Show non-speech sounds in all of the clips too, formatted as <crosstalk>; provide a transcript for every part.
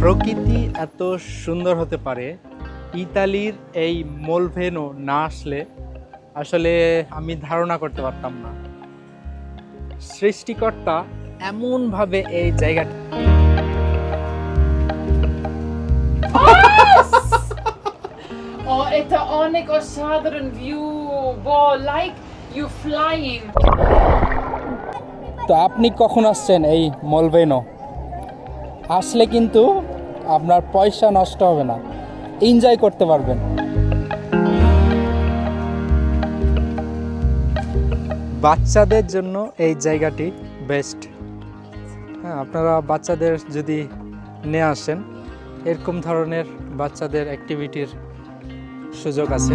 প্রকৃতি এত সুন্দর হতে পারে ইতালির এই মোলভেনো না আসলে আসলে আমি ধারণা করতে পারতাম না। সৃষ্টিকর্তা এমনভাবে এই জায়গাটা এটা অনেক অসাধারণ ভিউ লাইক ইউ ফ্লাইং তো আপনি কখন আসছেন এই মোলভেনো? আসলে কিন্তু আপনার পয়সা নষ্ট হবে না। এনজয় করতে পারবেন। বাচ্চাদের জন্য এই জায়গাটি বেস্ট হ্যাঁ আপনারা বাচ্চাদের যদি নিয়ে আসেন, এরকম ধরনের বাচ্চাদের অ্যাক্টিভিটির সুযোগ আছে।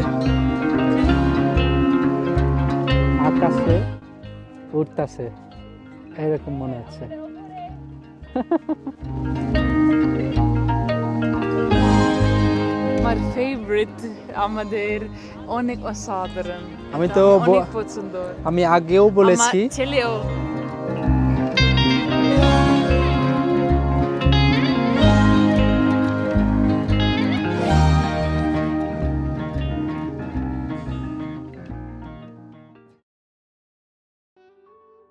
আকাশে উঠতেছে এরকম মনে হচ্ছে। <laughs> আমার ফেভারিট আমাদের অনেক অসাধারণ। আমি তো অনেক পছন্দ। আমি আগেও বলেছি। ছেলেও।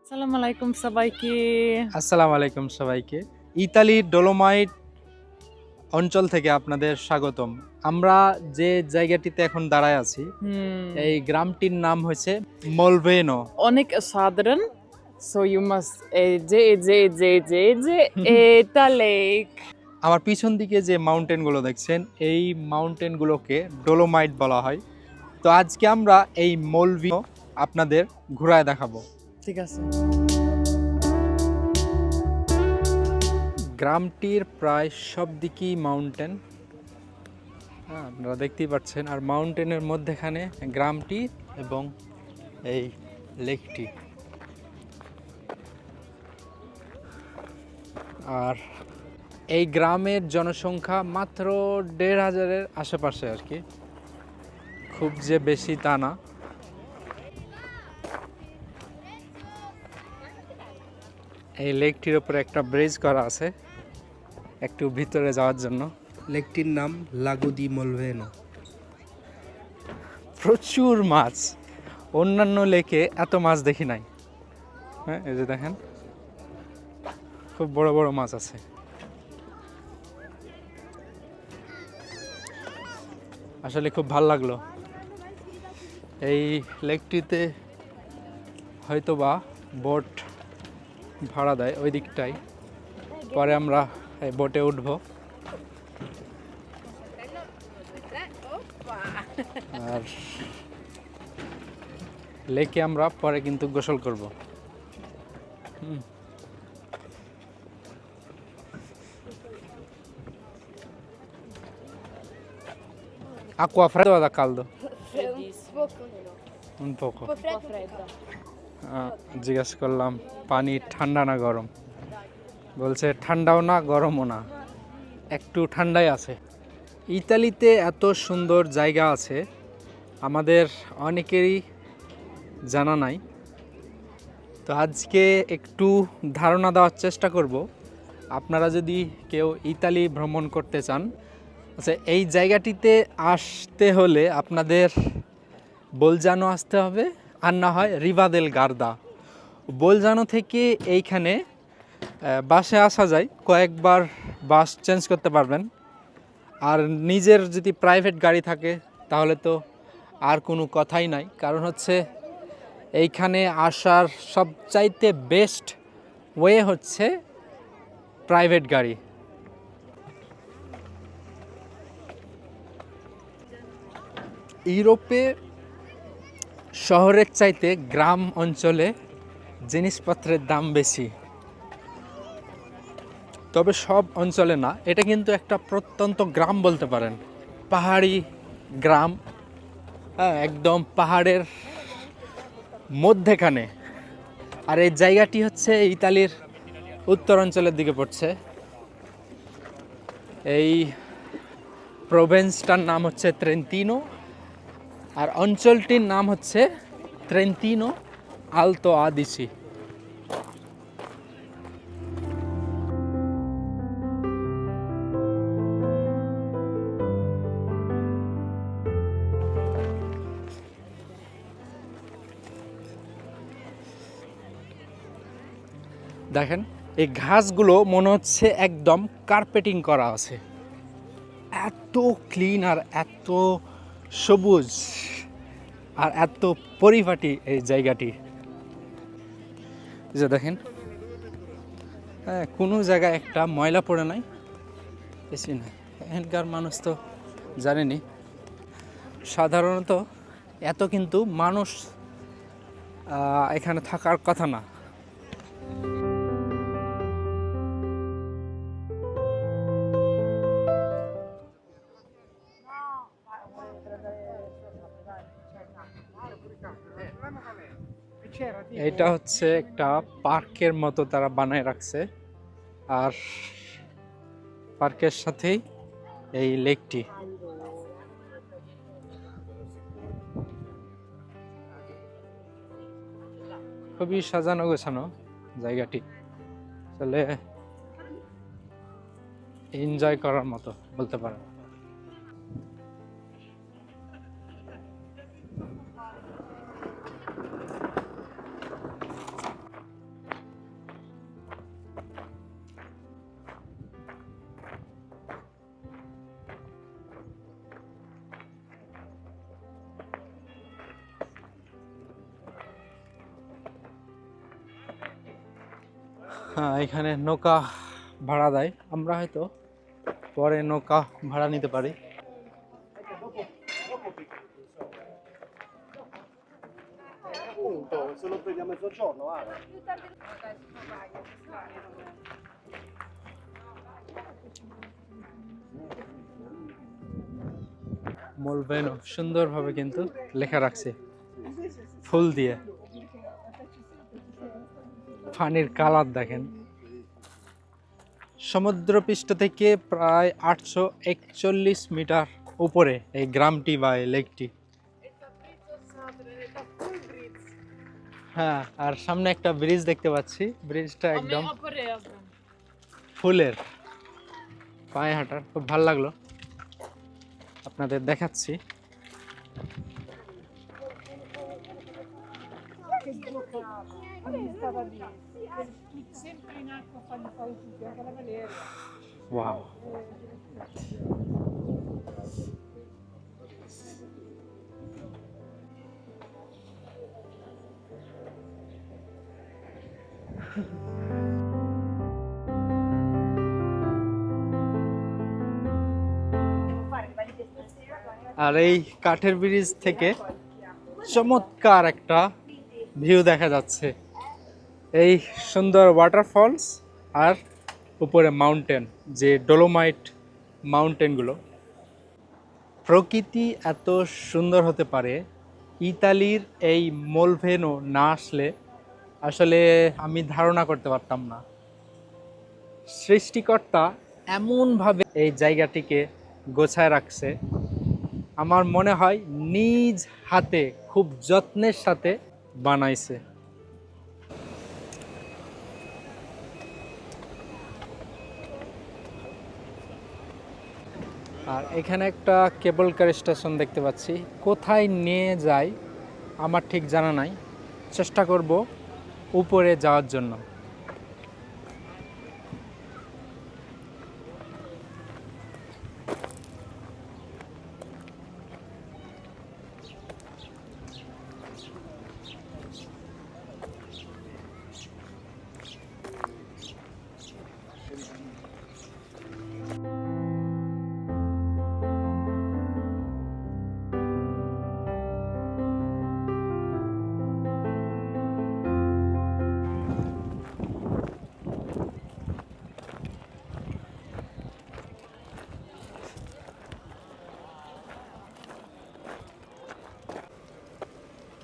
আসসালামু আলাইকুম সবাইকে। আসসালামু আলাইকুম সবাইকে। ইতালির ডোলোমাইট অঞ্চল থেকে আপনাদের স্বাগতম। আমরা যে জায়গাটিতে এখন দাঁড়ায় আছি এই গ্রামটির নাম হয়েছে মলভেনো। অনেক সাধারণ সো ইউ মাস্ট যে যে যে যে যে <laughs> এটা লেক আমার পিছন দিকে যে মাউন্টেনগুলো দেখছেন এই মাউন্টেনগুলোকে ডোলোমাইট বলা হয়। তো আজকে আমরা এই মলভিনো আপনাদের ঘুরায় দেখাবো। ঠিক আছে। গ্রামটির প্রায় সব দিকেই মাউন্টেন হ্যাঁ আপনারা দেখতেই পাচ্ছেন। আর মাউন্টেনের মধ্যেখানে গ্রামটি এবং এই লেকটি আর এই গ্রামের জনসংখ্যা মাত্র দেড় হাজারের আশেপাশে আর কি। খুব যে বেশি তা না। এই লেকটির ওপরে একটা ব্রিজ করা আছে। একটু ভিতরে যাওয়ার জন্য। লেকটির নাম লাগো দি মলভেনো। প্রচুর মাছ। অন্যান্য লেকে এত মাছ দেখি নাই। হ্যাঁ এই যে দেখেন। খুব বড় বড় মাছ আছে। আসলে খুব ভালো লাগল। এই লেকটিতে হয়তোবা বোট ভাড়া দেয় ওই দিকটাই পরে আমরা এই বোটে উঠবো আর লেকে আমরা পরে কিন্তু গোসল করব। Acqua fredda o da caldo? Un poco. আহ, জিজ্ঞেস করলাম পানি ঠান্ডা না গরম বলছে, ঠান্ডাও না, গরমও না। একটু ঠান্ডাই আছে। ইতালিতে এত সুন্দর জায়গা আছে, আমাদের অনেকেরই জানা নাই। তো আজকে একটু ধারণা দেওয়ার চেষ্টা করব। আপনারা যদি কেউ ইতালি ভ্রমণ করতে চান আচ্ছা এই জায়গাটিতে আসতে হলে আপনাদের বলজানো আসতে হবে, আর না হয় রিভাদেল গার্দা। বোলজানো থেকে এইখানে বাসে আসা যায়, কয়েকবার বাস চেঞ্জ করতে পারবেন। আর নিজের যদি প্রাইভেট গাড়ি থাকে, তাহলে তো আর কোনো কথাই নাই। কারণ হচ্ছে এইখানে আসার সবচাইতে বেস্ট ওয়ে হচ্ছে প্রাইভেট গাড়ি। ইউরোপে শহরের চাইতে গ্রাম অঞ্চলে জিনিসপত্রের দাম বেশি। তবে সব অঞ্চলে না, এটা কিন্তু একটা প্রত্যন্ত গ্রাম বলতে পারেন। পাহাড়ি গ্রাম হ্যাঁ একদম পাহাড়ের মধ্যেখানে। আর এই জায়গাটি হচ্ছে ইতালির উত্তর অঞ্চলের দিকে পড়ছে। এই প্রভিন্সটার নাম হচ্ছে ত্রেন্তিনো আর অঞ্চলটির নাম হচ্ছে ত্রেন্তিনো আলতো আদিসি দেখেন, এই ঘাসগুলো মনে হচ্ছে একদম কার্পেটিং করা আছে। এত ক্লিন আর এত সবুজ আর এত পরিপাটি এই জায়গাটি। যে দেখেন হ্যাঁ কোনো জায়গায় একটা ময়লা পড়ে নাই। বেশি না, এখানকার মানুষ তো জানেনি। সাধারণত এত কিন্তু মানুষ এখানে থাকার কথা না। এটা হচ্ছে একটা পার্কের মতো তারা বানায় রাখছে। আর পার্কের সাথেই এই লেকটি। খুবই সাজানো গোছানো জায়গাটি। আসলে এনজয় করার মতো বলতে পারেন। এখানে নৌকা ভাড়া দেয়। আমরা হয়তো পরে নৌকা ভাড়া নিতে পারি। মোলভেনো সুন্দরভাবে কিন্তু লেখা রাখছে। ফুল দিয়ে। পানির কালার দেখেন। সমুদ্রপৃষ্ঠ থেকে প্রায় আটশো একচল্লিশ মিটার উপরে এই গ্রামটি বা এই লেকটি। হ্যাঁ আর সামনে একটা ব্রিজ দেখতে পাচ্ছি। ব্রিজটা একদম ফুলের পায়ে হাঁটার। খুব ভালো লাগল। আপনাদের দেখাচ্ছি। ওয়াও আর এই কাঠের ব্রিজ থেকে চমৎকার একটা ভিউ দেখা যাচ্ছে। এই সুন্দর ওয়াটারফলস আর উপরে মাউন্টেন যে ডোলোমাইট মাউন্টেনগুলো প্রকৃতি এত সুন্দর হতে পারে, ইতালির এই মোলভেনো না আসলে আসলে আমি ধারণা করতে পারতাম না। সৃষ্টিকর্তা এমনভাবে এই জায়গাটিকে গোছায় রাখছে। আমার মনে হয় নিজ হাতে, খুব যত্নের সাথে বানাইছে। আর এখানে একটা কেবল কার স্টেশন দেখতে পাচ্ছি। কোথায় নিয়ে যায় আমার ঠিক জানা নাই। চেষ্টা করব উপরে যাওয়ার জন্য।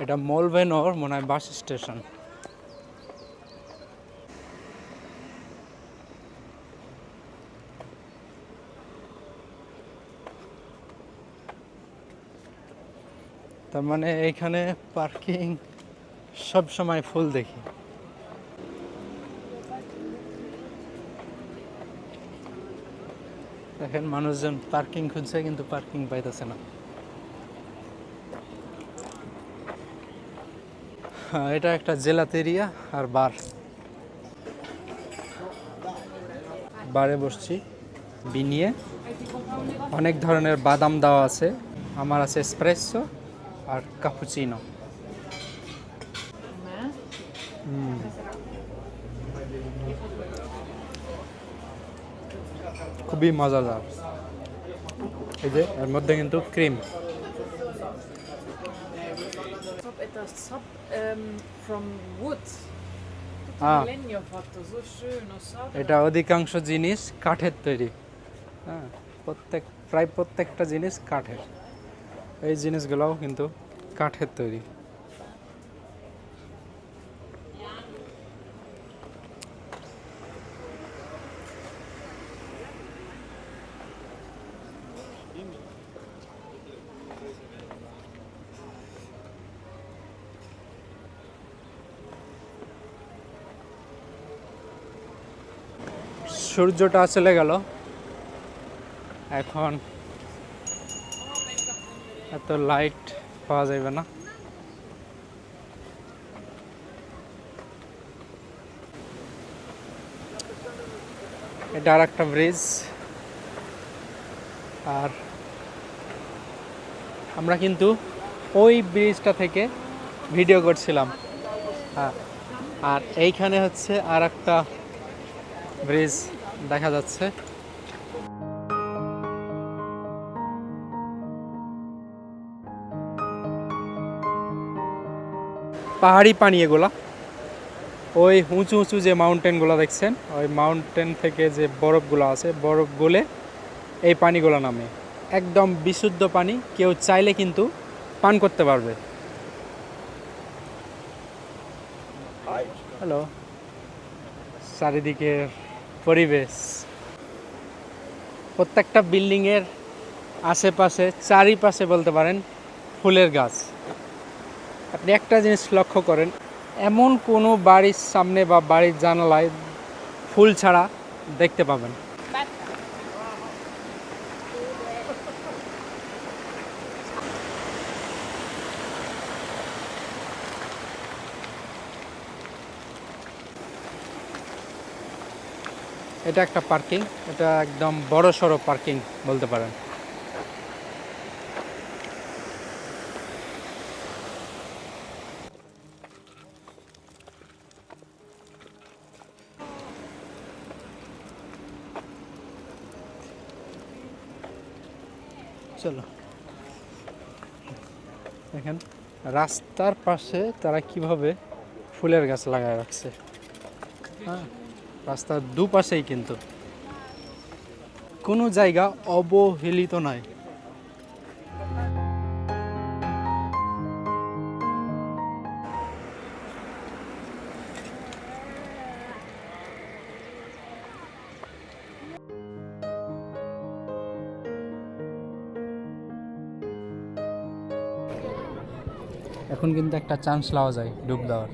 এটা মোলভেনোর মনে হয় বাস স্টেশন। তার মানে এইখানে পার্কিং, সব সময় ফুল দেখি। দেখেন মানুষজন পার্কিং খুঁজছে কিন্তু পার্কিং পাইতেছে না। এটা একটা জেলাতেরিয়া আর বার। বারে বসছি বিনিয়ে অনেক ধরনের বাদাম দেওয়া আছে। আমার আছে স্প্রেসো আর কাপুচিনো খুবই মজাদার। এই যে, এর মধ্যে কিন্তু ক্রিম এটা অধিকাংশ জিনিস কাঠের তৈরি। হ্যাঁ প্রত্যেক প্রায় প্রত্যেকটা জিনিস কাঠের। এই জিনিসগুলোও কিন্তু কাঠের তৈরি। সূর্যটা চলে গেল। এখন এত লাইট পাওয়া যাবে না। এটা আর একটা ব্রিজ আর আমরা কিন্তু ওই ব্রিজটা থেকে ভিডিও করছিলাম। হ্যাঁ আর এইখানে হচ্ছে আর একটা ব্রিজ দেখা যাচ্ছে। পাহাড়ি পানি এগুলা। ওই উঁচু উঁচু যে মাউন্টেনগুলো দেখছেন, ওই মাউন্টেন থেকে যে বরফগুলো আছে, বরফ গলে এই পানিগুলো নামে। একদম বিশুদ্ধ পানি, কেউ চাইলে কিন্তু পান করতে পারবে। হ্যালো চারিদিকের পরিবেশ। প্রত্যেকটা বিল্ডিংয়ের আশেপাশে চারিপাশে বলতে পারেন ফুলের গাছ। আপনি একটা জিনিস লক্ষ্য করেন, এমন কোনো বাড়ির সামনে বা বাড়ির জানালায় ফুল ছাড়া দেখতে পাবেন। এটা একটা পার্কিং এটা একদম বড় সড়ো পার্কিং বলতে পারেন। চলো। দেখেন, রাস্তার পাশে তারা কীভাবে ফুলের গাছ লাগায় রাখছে। হ্যাঁ। রাস্তার দুপাশেই কিন্তু। কোনো জায়গা অবহেলিত নয়। এখন কিন্তু একটা চান্স লওয়া যায় ডুব দেওয়ার।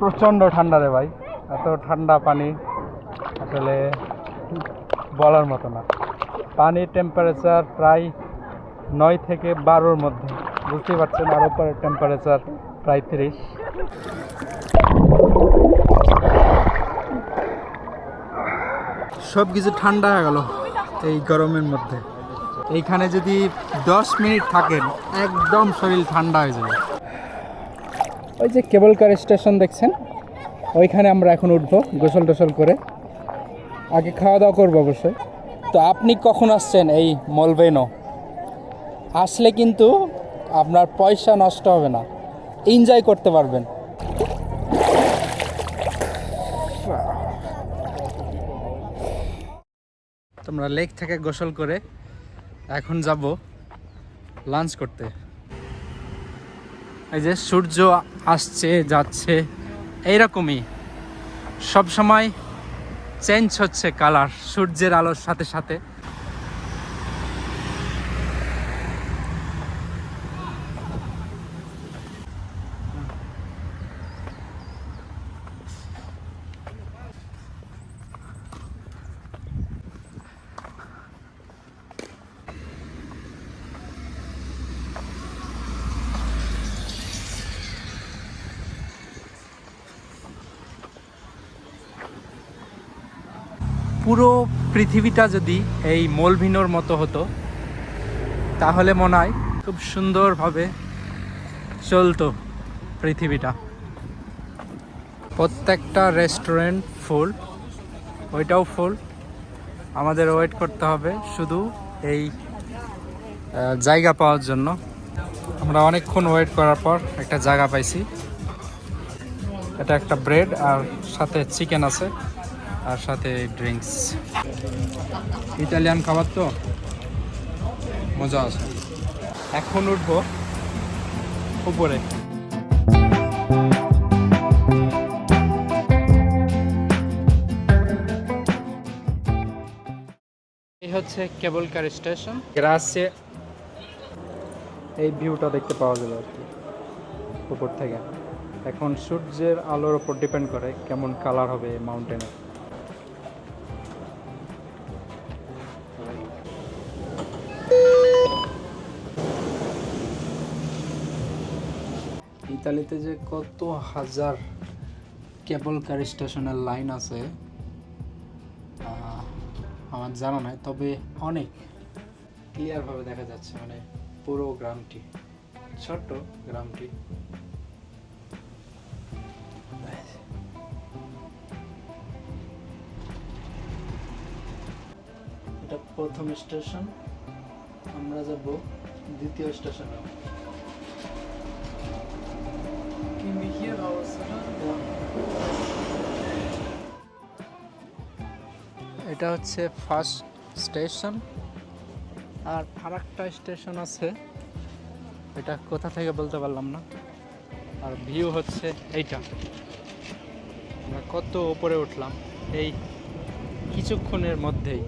প্রচণ্ড ঠান্ডা রে ভাই। এত ঠান্ডা পানি আসলে বলার মতো না। পানির টেম্পারেচার প্রায় নয় থেকে বারোর মধ্যে। বুঝতেই পারছেন, আর উপরের টেম্পারেচার প্রায় তিরিশ। সব কিছু ঠান্ডা হয়ে গেল এই গরমের মধ্যে। এইখানে যদি দশ মিনিট থাকেন, একদম শরীর ঠান্ডা হয়ে যাবে। ওই যে কেবল কার স্টেশন দেখছেন? ওইখানে আমরা এখন উঠবো, গোসল টোসল করে। আগে খাওয়া দাওয়া করব অবশ্যই। তো আপনি কখন আসছেন এই মলবেনো? আসলে কিন্তু আপনার পয়সা নষ্ট হবে না। এনজয় করতে পারবেন। তোমরা লেক থেকে গোসল করে এখন যাব লাঞ্চ করতে। এই যে সূর্য আসছে, যাচ্ছে, এইরকমই। সব সময় চেঞ্জ হচ্ছে কালার সূর্যের আলোর সাথে সাথে। পৃথিবীটা যদি এই মলভিনোর মতো হতো, তাহলে মনে হয় খুব সুন্দরভাবে চলতো পৃথিবীটা। প্রত্যেকটা রেস্টুরেন্ট ফুল, ওইটাও ফুল। আমাদের ওয়েট করতে হবে শুধু এই জায়গা পাওয়ার জন্য। আমরা অনেকক্ষণ ওয়েট করার পর একটা জায়গা পাইছি। এটা একটা ব্রেড আর সাথে চিকেন আছে। আর সাথে ড্রিঙ্কস। ইটালিয়ান খাবার তো? মজা আছে। এখন উঠবো উপরে। এই হচ্ছে কেবল কার স্টেশন। গ্রাসে এই ভিউটা দেখতে পাওয়া যাবে আর কি, উপর থেকে। এখন সূর্যের আলোর উপর ডিপেন্ড করে কেমন কালার হবে মাউন্টেনের ইতালিতে যে কত হাজার কেবল কার স্টেশনের লাইন আছে আমার জানা নাই, তবে অনেক ক্লিয়ারভাবে দেখা যাচ্ছে মানে পুরো গ্রামটি, ছোট্ট গ্রামটি। এটা প্রথম স্টেশন, আমরা যাব দ্বিতীয় স্টেশনে। এটা হচ্ছে ফার্স্ট স্টেশন আর আরেকটা স্টেশন আছে। এটা কোথা থেকে বলতে পারলাম না। আর ভিউ হচ্ছে এইটা। আমরা কত উপরে উঠলাম এই কিছুক্ষণের মধ্যেই.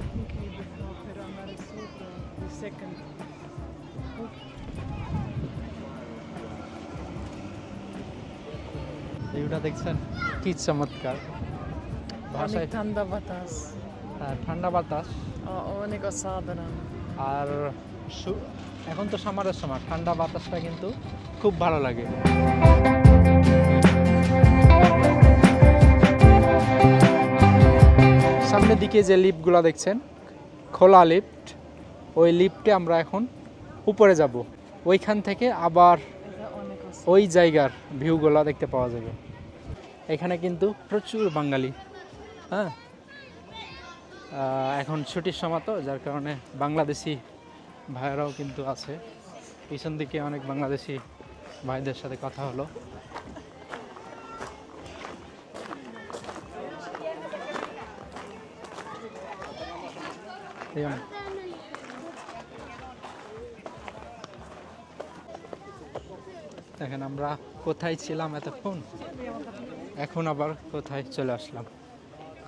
ভিউটা দেখছেন? কি চমৎকার। ভাষায় ঠান্ডা বাতাস। ঠান্ডা বাতাস। অনেক অসাধারণ। আর এখন তো সামারের সময় ঠান্ডা বাতাসটা কিন্তু খুব ভালো লাগে। সামনের দিকে যে লিফটগুলো দেখছেন খোলা লিফট ওই লিফটে আমরা এখন উপরে যাব। ওইখান থেকে আবার ওই জায়গার ভিউগুলো দেখতে পাওয়া যাবে। এখানে কিন্তু প্রচুর বাঙালি হ্যাঁ? এখন ছুটির সময় তো, যার কারণে বাংলাদেশি ভাইয়েরাও কিন্তু আছে। পিছন দিকে অনেক বাংলাদেশি ভাইদের সাথে কথা হলো। দেখেন আমরা কোথায় ছিলাম এতক্ষণ? এখন আবার কোথায় চলে আসলাম?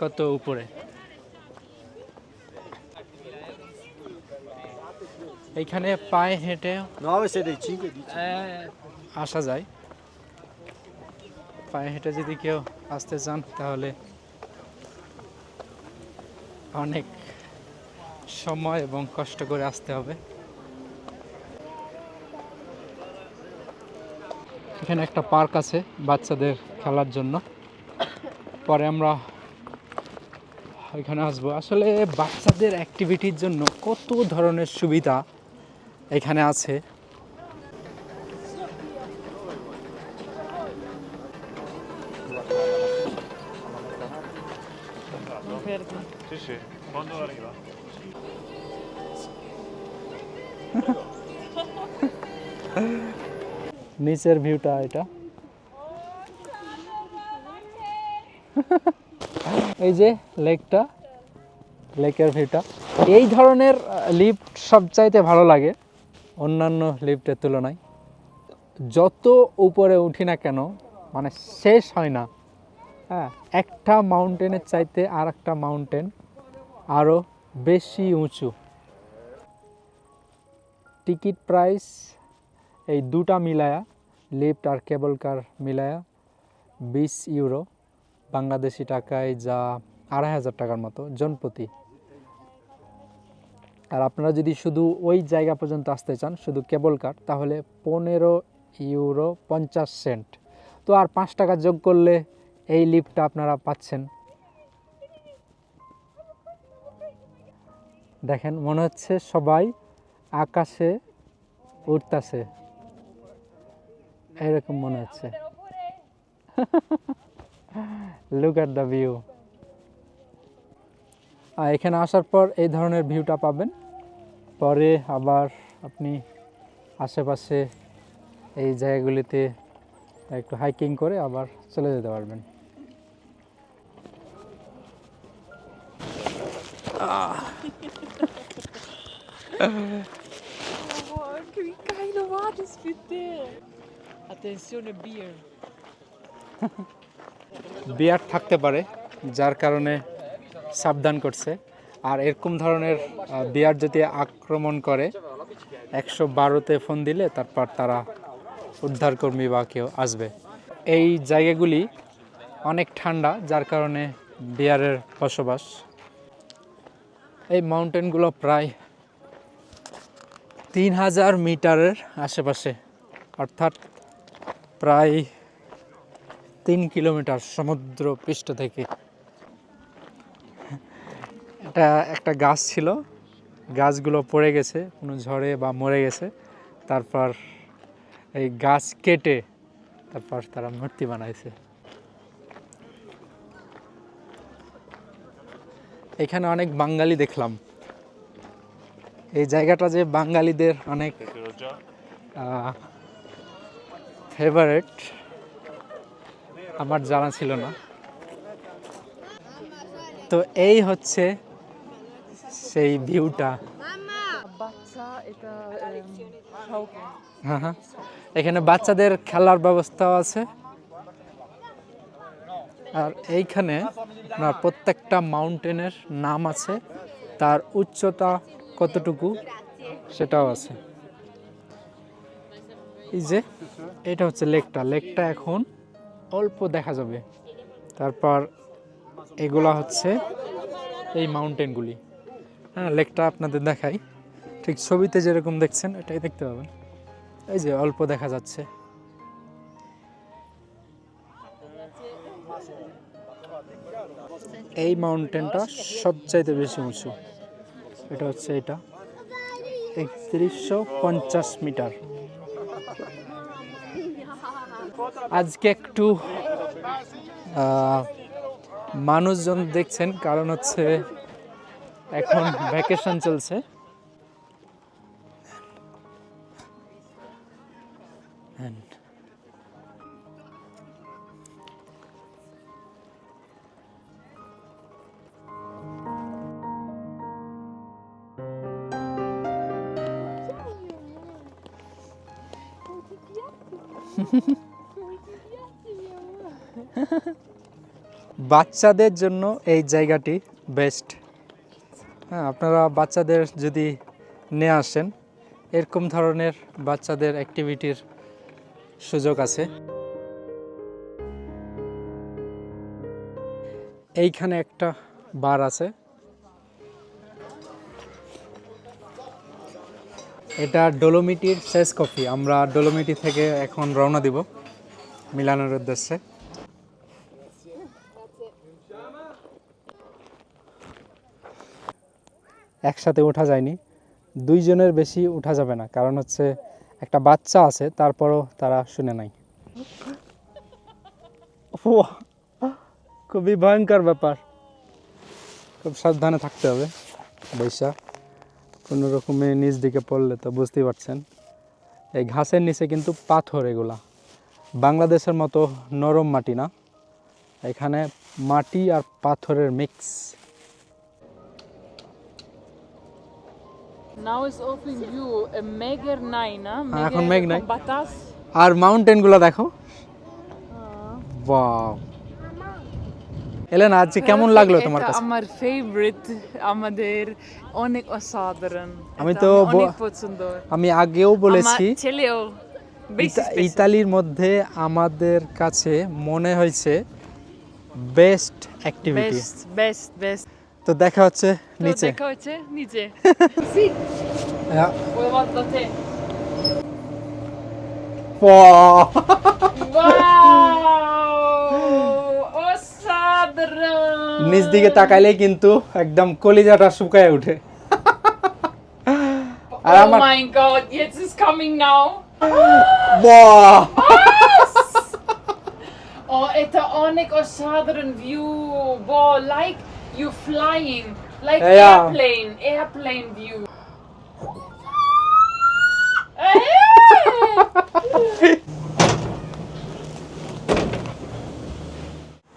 কত উপরে? এইখানে পায়ে হেঁটে 9 siete 5 di আসা যায়। পায়ে হেঁটে যদি কেউ আসতে চান তাহলে অনেক সময় এবং কষ্ট করে আসতে হবে। এখানে একটা পার্ক আছে বাচ্চাদের খেলার জন্য। পরে আমরা এখানে আসব। আসলে বাচ্চাদের অ্যাক্টিভিটির জন্য কত ধরনের সুবিধা এখানে আছে? <laughs> নিচের ভিউটা এটা। <laughs> এই যে লেকটা, লেকের ভিউটা। এই ধরনের লিফট সবচাইতে ভালো লাগে। অন্যান্য লিফটের তুলনায়, যত উপরে উঠি না কেন মানে শেষ হয় না। হ্যাঁ একটা মাউন্টেনের চাইতে আর একটা মাউন্টেন আরও বেশি উঁচু। টিকিট প্রাইস এই দুটা মিলায়া, লিফট আর কেবল কার মিলায়া, বিশ ইউরো, বাংলাদেশি টাকায় যা আড়াই হাজার টাকার মতো, জনপ্রতি। আর আপনারা যদি শুধু ওই জায়গা পর্যন্ত আসতে চান, শুধু কেবল কার তাহলে পনেরো ইউরো পঞ্চাশ সেন্ট। তো আর পাঁচ টাকা যোগ করলে এই লিফটটা আপনারা পাচ্ছেন। দেখেন, মনে হচ্ছে সবাই আকাশে উঠতাছে এরকম মনে হচ্ছে। লুক অ্যাট দ্য ভিউ আর এখানে আসার পর এই ধরনের ভিউটা পাবেন। পরে আবার আপনি আশেপাশে এই জায়গাগুলিতে একটু হাইকিং করে আবার চলে যেতে পারবেন que beer. <laughs> বিয়ার থাকতে পারে যার কারণে সাবধান করছে আর এরকম ধরনের বিয়ার যদি আক্রমণ করে, একশো বারোতে ফোন দিলে তারপর তারা উদ্ধারকর্মী বা কেউ আসবে। এই জায়গাগুলি অনেক ঠান্ডা, যার কারণে বিয়ারের বসবাস। এই মাউন্টেনগুলো প্রায় তিন হাজার মিটারের আশেপাশে, অর্থাৎ প্রায় তিন কিলোমিটার সমুদ্র পৃষ্ঠ থেকে এটা একটা গাছ ছিল। গাছগুলো পড়ে গেছে, কোনো ঝড়ে বা মরে গেছে। তারপর এই গাছ কেটে তারপর তারা মূর্তি বানাইছে। এখানে অনেক বাঙালি দেখলাম। এই জায়গাটা যে বাঙালিদের অনেক ফেভারেট আমার জানা ছিল না। তো এই হচ্ছে সেই ভিউটা। এটা হ্যাঁ হ্যাঁ। এখানে বাচ্চাদের খেলার ব্যবস্থাও আছে। আর এইখানে আপনার প্রত্যেকটা মাউন্টেনের নাম আছে। তার উচ্চতা কতটুকু সেটাও আছে। এই যে এটা হচ্ছে লেকটা। লেকটা এখন অল্প দেখা যাবে। তারপর এগুলা হচ্ছে এই মাউন্টেনগুলি। হ্যাঁ লেকটা আপনাদের দেখাই। ঠিক ছবিতে যেরকম দেখছেন, এটাই দেখতে পাবেন। এই যে অল্প দেখা যাচ্ছে। এই মাউন্টেনটা সবচাইতে বেশি উঁচু। এটা হচ্ছে এটা। একত্রিশশো পঞ্চাশ মিটার। আজকে একটু মানুষজন দেখছেন, কারণ হচ্ছে এখন ভ্যাকেশন চলছে। <laughs> বাচ্চাদের জন্য এই জায়গাটি বেস্ট হ্যাঁ আপনারা বাচ্চাদের যদি নিয়ে আসেন, এরকম ধরনের বাচ্চাদের অ্যাক্টিভিটির সুযোগ আছে। এইখানে একটা বার আছে। এটা ডোলোমিটির শেষ কফি। আমরা ডোলোমিটি থেকে এখন রওনা দিব মিলানোর উদ্দেশ্যে। একসাথে ওঠা যায়নি। দুইজনের বেশি ওঠা যাবে না কারণ হচ্ছে একটা বাচ্চা আছে তারপরও তারা শুনে নাই। ওহ, খুবই ভয়ঙ্কর ব্যাপার। খুব সাবধানে থাকতে হবে বৈশা। কোনো রকমে নিচ দিকে পড়লে তো বুঝতেই পারছেন। এই ঘাসের নিচে কিন্তু পাথর এগুলা। বাংলাদেশের মতো নরম মাটি না। এখানে মাটি আর পাথরের মিক্স। এখন মেঘ নাই। আর মাউন্টেনগুলো দেখো। বাও এলেন আজকে কেমন লাগল তোমার কাছে? আমার ফেভারিট আমাদের অনেক অসাধারণ। আমি তো অনেক পছন্দ। আমি আগেও বলেছি ছেলেও ইতালির মধ্যে আমাদের কাছে মনে হয়েছে বেস্ট অ্যাক্টিভিটি বেস্ট বেস্ট তো দেখা হচ্ছে নিচে। দেখা হচ্ছে নিচে। <laughs> হ্যাঁ। <laughs> নিচ দিকে তাকাইলে কিন্তু একদম কলিজাটা শুকায় ওঠে। <laughs> আর আমার now. বাহ! Oh, এটা অনেক অসাধারণ view Wow, like you flying, like Yeah. airplane, airplane view. <laughs>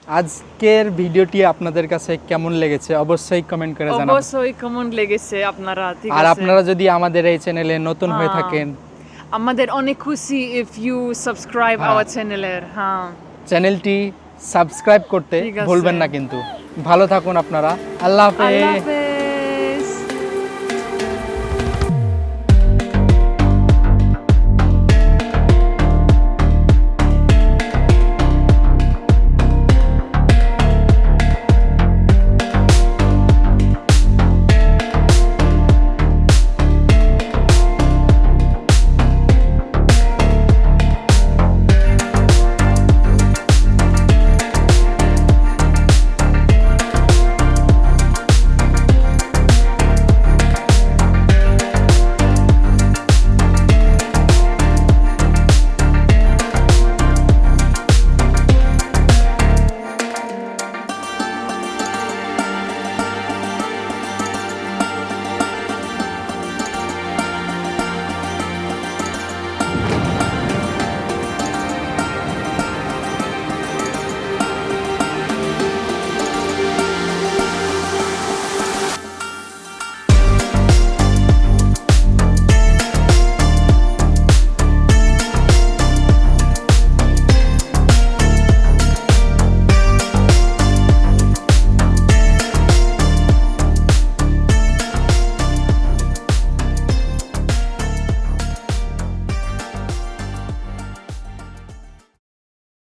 আজকের ভিডিওটি আপনাদের কাছে কেমন লেগেছে অবশ্যই কমেন্ট করে জানাবেন অবশ্যই কেমন লেগেছে আপনারা ঠিক আর আপনারা যদি আমাদের এই চ্যানেলে নতুন হয়ে হ্যাঁ। থাকেন আমাদের অনেক খুশি you subscribe হ্যাঁ। our চ্যানেলের হ্যাঁ চ্যানেলটি সাবস্ক্রাইব করতে। ভুলবেন না কিন্তু ভালো থাকুন আপনারা। আল্লাহ হাফেজ।